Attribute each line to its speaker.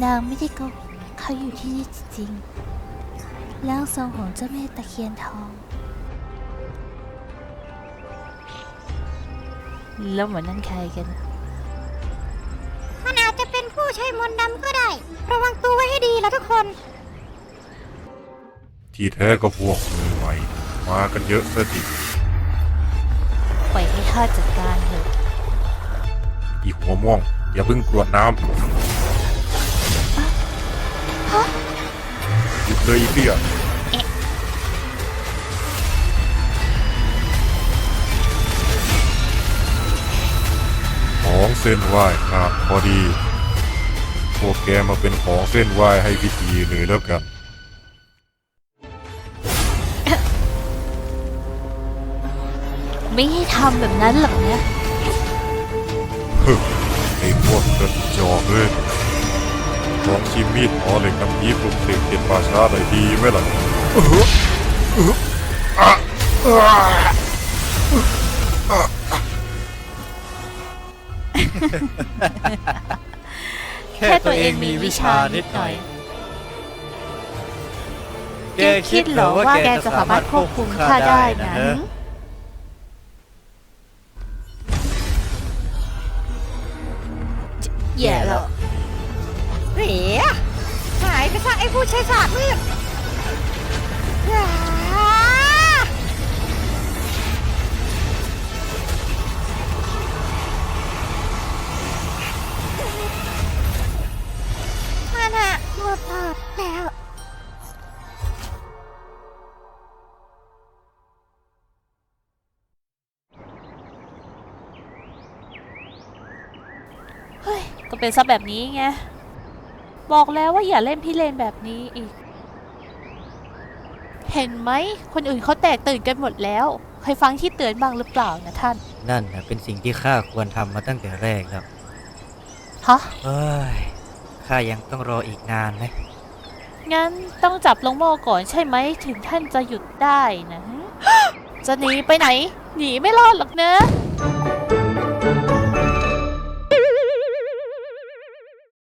Speaker 1: นางไม่ได้โกหกเขาอยู่ที่นี่จริงๆร่างทรงของเจ้าแม่ตะเคียนทอง แล้วเหมือนนั่นใครกัน
Speaker 2: มันอาจจะเป็นผู้ใช้มนต์ดำก็ได้ ระวังตัวไว้ให้ดีแล้วทุกคน
Speaker 3: ที่แท้ก็พวกมือใหม่มากันเยอะซะจริง
Speaker 1: ปล่อยให้ข้าจัดการเถอะ
Speaker 3: อีหัวม่วง อย่าเพิ่งกรวดน้ำ หยุดเลยอีเตี้ยของเส้นไหว้ขาดพอดี พวกแกมาเป็นของเส้นไหว้ให้พิธีเลยแล้วกัน
Speaker 1: ไม่ให้ทำแบบนั้นหรอกนะ
Speaker 3: ฮึไอ้พวกกระจอกเลยลองชิมมีดหอเหล็กน้ำยีปลุกเส กเจ็ดป่าช้าหน่อยดีไหมล่ะ
Speaker 4: แค่ตัวเองมีวิชานิดหน่อย แก
Speaker 1: แกคิดเหรอว่าแกจะสามารถควบคุมข้าได้นะ
Speaker 4: เออ
Speaker 1: แย่แล้ว
Speaker 2: เหรีย ผู้ใช้ศาสตร์มืดอ่ามันอะหมดหลอดแล้ว
Speaker 1: เฮ้ยก็เป็นซะแบบนี้ไง บอกแล้วว่าอย่าเล่นพี่เลนแบบนี้อีก เห็นไหม คนอื่นเขาแตกตื่นกันหมดแล้ว เคยฟังที่เตือนบ้างหรือเปล่านะท่าน
Speaker 4: นั่นนะเป็นสิ่งที่ข้าควรทำมาตั้งแต่แรกแล้ว
Speaker 1: ฮะ
Speaker 4: เอ้ยข้ายังต้องรออีกนานไหม
Speaker 1: งั้นต้องจับลงหม้อก่อนใช่ไหม ถึงท่านจะหยุดได้นะ จะหนีไปไหน หนีไม่รอดหรอกนะ